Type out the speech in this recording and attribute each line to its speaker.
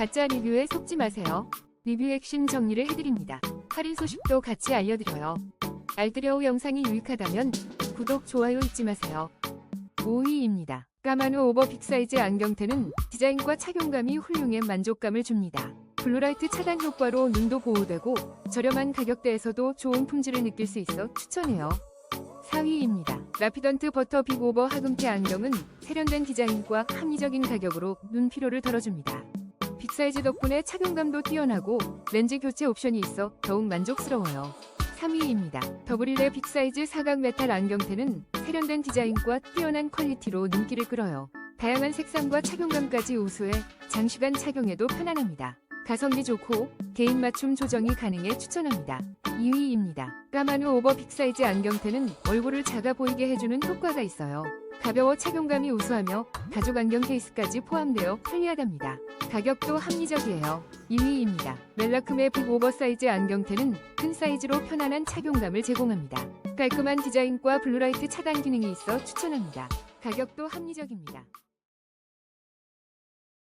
Speaker 1: 가짜 리뷰에 속지 마세요. 리뷰 핵심 정리를 해드립니다. 할인 소식도 같이 알려드려요. 알뜰여우 영상이 유익하다면 구독, 좋아요 잊지 마세요. 5위입니다. 까마누 오버 빅사이즈 안경테는 디자인과 착용감이 훌륭해 만족감을 줍니다. 블루라이트 차단 효과로 눈도 보호되고 저렴한 가격대에서도 좋은 품질을 느낄 수 있어 추천해요. 4위입니다. 라피던트 버터 빅 오버 하금테 안경은 세련된 디자인과 합리적인 가격으로 눈 피로를 덜어줍니다. 빅사이즈 덕분에 착용감도 뛰어나고 렌즈 교체 옵션이 있어 더욱 만족스러워요. 3위입니다. 더블일의 빅사이즈 사각 메탈 안경테는 세련된 디자인과 뛰어난 퀄리티로 눈길을 끌어요. 다양한 색상과 착용감까지 우수해 장시간 착용해도 편안합니다. 가성비 좋고 개인 맞춤 조정이 가능해 추천합니다. 2위입니다. 까마누 오버 빅사이즈 안경테는 얼굴을 작아 보이게 해주는 효과가 있어요. 가벼워 착용감이 우수하며 가죽 안경 케이스까지 포함되어 편리하답니다. 가격도 합리적이에요. 2위입니다. 멜라크메 빅 오버사이즈 안경테는 큰 사이즈로 편안한 착용감을 제공합니다. 깔끔한 디자인과 블루라이트 차단 기능이 있어 추천합니다. 가격도 합리적입니다.